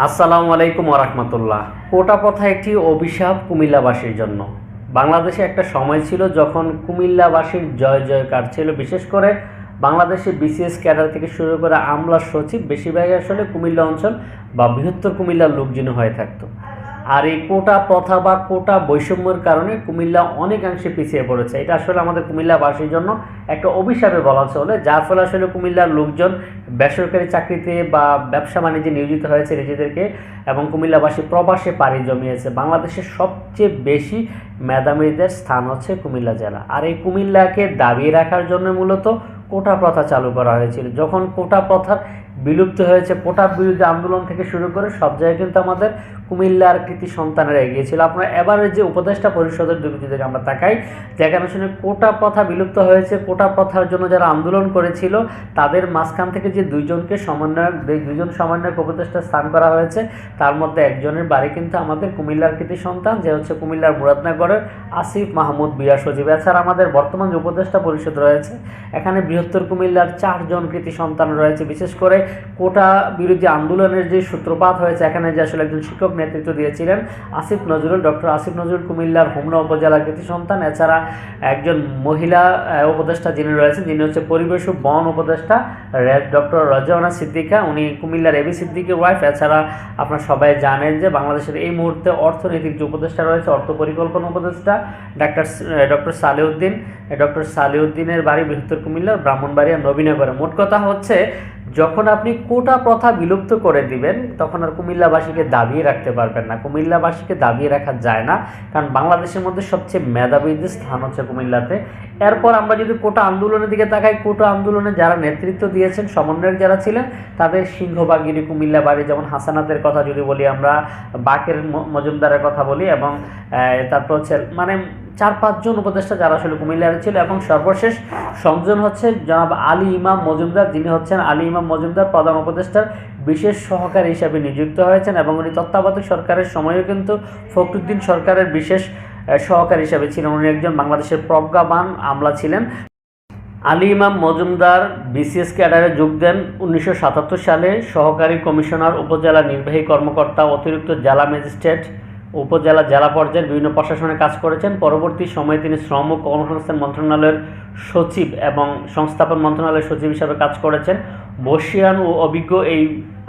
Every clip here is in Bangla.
আসসালামু আলাইকুম ওরহমতুল্লাহ কোটা প্রথা একটি অভিশাপ কুমিল্লাবাসীর জন্য। বাংলাদেশে একটা সময় ছিল যখন কুমিল্লাবাসীর জয় জয়কার ছিল। বিশেষ করে বাংলাদেশে বিসিএস ক্যাডার থেকে শুরু করে আমলা সচিব বেশিরভাগ আসলে কুমিল্লা অঞ্চল বা বৃহত্তর কুমিল্লার লোকজন হয়ে থাকতো। আর এই কোটা প্রথা বা কোটা বৈষম্যের কারণে কুমিল্লা অনেকাংশে পিছিয়ে পড়েছে। এটা আসলে আমাদের কুমিল্লাবাসীর জন্য একটা অভিশাপে বলা চলে যার ফলে আসলে কুমিল্লার লোকজন বেসরকারি চাকরিতে বা ব্যবসা বাণিজ্যে নিয়োজিত হয়েছে নিজেদেরকে এবং কুমিল্লাবাসী প্রবাসে পাড়ি জমিয়েছে। বাংলাদেশের সবচেয়ে বেশি মেধাবীদের স্থান হচ্ছে কুমিল্লা জেলা। আর এই কুমিল্লাকে দাবিয়ে রাখার জন্য মূলত কোটা প্রথা চালু করা হয়েছিল। যখন কোটা প্রথার বিলুপ্ত হয়েছে কোটা বিরোধী আন্দোলন থেকে শুরু করে সব জায়গায় কিন্তু আমাদের কুমিল্লার কৃতি সন্তানেরা এগিয়েছিল আপনার এবারে যে উপদেষ্টা পরিষদের দিকে যদি আমরা তাকাই, যেখানে শুনে কোটা প্রথা বিলুপ্ত হয়েছে কোটা প্রথার জন্য যারা আন্দোলন করেছিল, তাদের মাঝখান থেকে যে দুইজনকে সমন্বয়ক দুইজন সমন্বয়ক উপদেষ্টা স্থান করা হয়েছে, তার মধ্যে একজনের বাড়ি কিন্তু আমাদের কুমিল্লার কৃতি সন্তান, যে হচ্ছে কুমিল্লার মুরাদনগরের আসিফ মাহমুদ বিয়া সচিব। এছাড়া আমাদের বর্তমান যে উপদেষ্টা পরিষদ রয়েছে, এখানে বৃহত্তর কুমিল্লার চারজন কৃতি সন্তান রয়েছে। বিশেষ করে কোটা বিরোধী আন্দোলনের যে সূত্রপাত হয়েছে, এখানে যে আসলে একজন শিক্ষক নেতৃত্ব দিয়েছিলেন আসিফ নজরুল, ডক্টর আসিফ নজরুল কুমিল্লার হোমনা উপজেলার কৃতি সন্তান। এছাড়া একজন মহিলা উপদেষ্টা যিনি রয়েছেন, যিনি হচ্ছে পরিবেশ ও বন উপদেষ্টা ডক্টর রজওয়ানা সিদ্দিকা। উনি কুমিল্লার এবি সিদ্দিকের ওয়াইফ এছাড়া আপনারা সবাই জানেন যে বাংলাদেশের এই মুহূর্তে অর্থনৈতিক যে উপদেষ্টা রয়েছে, অর্থ পরিকল্পনা উপদেষ্টা ডাক্তার ডক্টর সালেউদ্দিন। ডক্টর সালেউদ্দিনের বাড়ি বৃহত্তর কুমিল্লার ব্রাহ্মণবাড়িয়া নবীনগরে। মোট কথা হচ্ছে যখন আপনি কোটা প্রথা বিলুপ্ত করে দিবেন, তখন আর কুমিল্লাবাসীকে দাবিয়ে রাখতে পারবেন না। কুমিল্লাবাসীকে দাবিয়ে রাখা যায় না, কারণ বাংলাদেশের মধ্যে সবচেয়ে মেধাবীদের স্থান হচ্ছে কুমিল্লাতে। এরপর আমরা যদি কোটা আন্দোলনের দিকে তাকাই, কোটা আন্দোলনে যারা নেতৃত্ব দিয়েছেন, সমন্বয়ক যারা ছিলেন, তাদের সিংহবাগিরি কুমিল্লা বাড়ি, যেমন হাসানাতের কথা যদি বলি আমরা, বাকের মজুমদারের কথা বলি এবং তারপর হচ্ছে মানে চার পাঁচজন উপদেষ্টা যারা আসলে কুমিল্লার ছিল এবং সর্বশেষ সংযোজন হচ্ছে জনাব আলী ইমাম মজুমদার। যিনি হচ্ছেন আলী ইমাম মজুমদার, প্রধান উপদেষ্টার বিশেষ সহকারী হিসাবে নিযুক্ত হয়েছেন এবং উনি তত্ত্বাবধায়ক সরকারের সময়ও কিন্তু ফখরুদ্দিন সরকারের বিশেষ সহকারী হিসাবে ছিলেন। উনি একজন বাংলাদেশের প্রজ্ঞাবান আমলা ছিলেন। আলী ইমাম মজুমদার বিসিএস ক্যাডারে যোগ দেন উনিশশো সাতাত্তর সালে। সহকারী কমিশনার, উপজেলা নির্বাহী কর্মকর্তা, অতিরিক্ত জেলা ম্যাজিস্ট্রেট উপজেলা জেলা পর্যায়ের বিভিন্ন প্রশাসনে কাজ করেছেন। পরবর্তী সময়ে তিনি শ্রম ও কর্মসংস্থান মন্ত্রণালয়ের সচিব এবং সংস্থাপন মন্ত্রণালয়ের সচিব হিসাবে কাজ করেছেন। বর্ষিয়ান ও অভিজ্ঞ এই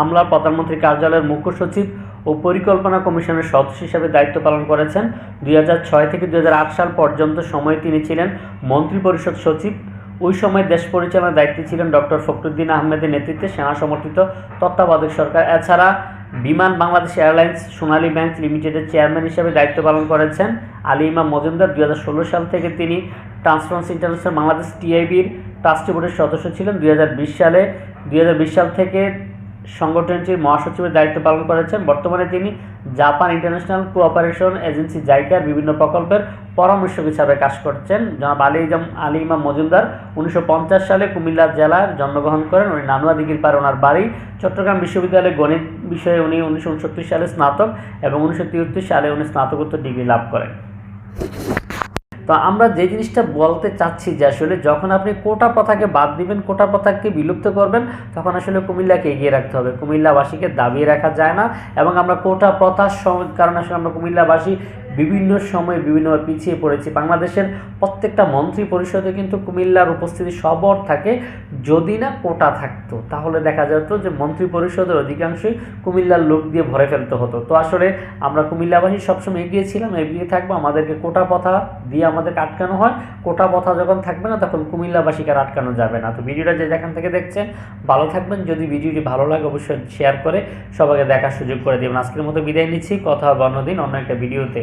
আমলার প্রধানমন্ত্রী কার্যালয়ের মুখ্য সচিব ও পরিকল্পনা কমিশনের সদস্য হিসেবে দায়িত্ব পালন করেছেন। দুই হাজার ছয় থেকে দুই হাজার আট সাল পর্যন্ত সময়ে তিনি ছিলেন মন্ত্রিপরিষদ সচিব। ওই সময় দেশ পরিচালনার দায়িত্বে ছিলেন ডক্টর ফখরুদ্দিন আহমেদের নেতৃত্বে সেনা সমর্থিত তত্ত্বাবধায়ক সরকার। এছাড়া বিমান বাংলাদেশ এয়ারলাইন্স সোনালী ব্যাংক লিমিটেডের চেয়ারম্যান হিসেবে দায়িত্ব পালন করেছেন আলী মজুমদার। দুই হাজার ষোলো সাল থেকে তিনি ট্রান্সপারেন্সি ইন্টারন্যাশনাল বাংলাদেশ টিআইবির ট্রাস্টি বোর্ডের সদস্য ছিলেন। দুই হাজার বিশ সালে, দুই হাজার বিশ সাল থেকে সংগঠনটির মহাসচিবের দায়িত্ব পালন করেছেন। বর্তমানে তিনি জাপান ইন্টারন্যাশনাল কোঅপারেশন এজেন্সি জাইকার বিভিন্ন প্রকল্পের পরামর্শক হিসাবে কাজ করছেন। জনাব আলী ইজাম ইমাম মজুমদার উনিশশো পঞ্চাশ সালে কুমিল্লা জেলার জন্মগ্রহণ করেন। উনি নানুয়া দিঘির পার ওনার বাড়ি। চট্টগ্রাম বিশ্ববিদ্যালয়ে গণিত বিষয়ে উনি উনিশশো উনসত্তর সালে স্নাতক এবং উনিশশো সালে উনি স্নাতকোত্তর ডিগ্রি লাভ করেন। তো আমরা যে জিনিসটা বলতে চাচ্ছি যে আসলে যখন আপনি কোটা প্রথাকে বাদ দিবেন, কোটা প্রথাকে বিলুপ্ত করবেন, তখন আসলে কুমিল্লাকে এগিয়ে রাখতে হবে। কুমিল্লাবাসীকে দাবিয়ে রাখা যায় না এবং আমরা কোটা প্রথার কারণে আসলে আমরা কুমিল্লাবাসী বিভিন্ন সময়ে বিভিন্নভাবে পিছিয়ে পড়েছি। বাংলাদেশের প্রত্যেকটা মন্ত্রী পরিষদে কিন্তু কুমিল্লার উপস্থিতি সবর থাকে। যদি না কোটা থাকতো, তাহলে দেখা যেত যে মন্ত্রী পরিষদের অধিকাংশই কুমিল্লার লোক দিয়ে ভরে ফেলতে হতো। তো আসলে আমরা কুমিল্লাবাসী সবসময় এগিয়ে ছিলাম, এগিয়ে থাকব। আমাদেরকে কোটা পথা দিয়ে আমাদেরকে আটকানো হয়। কোটা পথা যখন থাকবে না, তখন কুমিল্লাবাসীকে আর আটকানো যাবে না। তো ভিডিওটা যে যেখান থেকে দেখছেন, ভালো থাকবেন। যদি ভিডিওটি ভালো লাগে, অবশ্যই শেয়ার করে সবাইকে দেখার সুযোগ করে দেবেন। আজকের মতো বিদায় নিচ্ছি। কথা হবে অন্য একটা ভিডিওতে।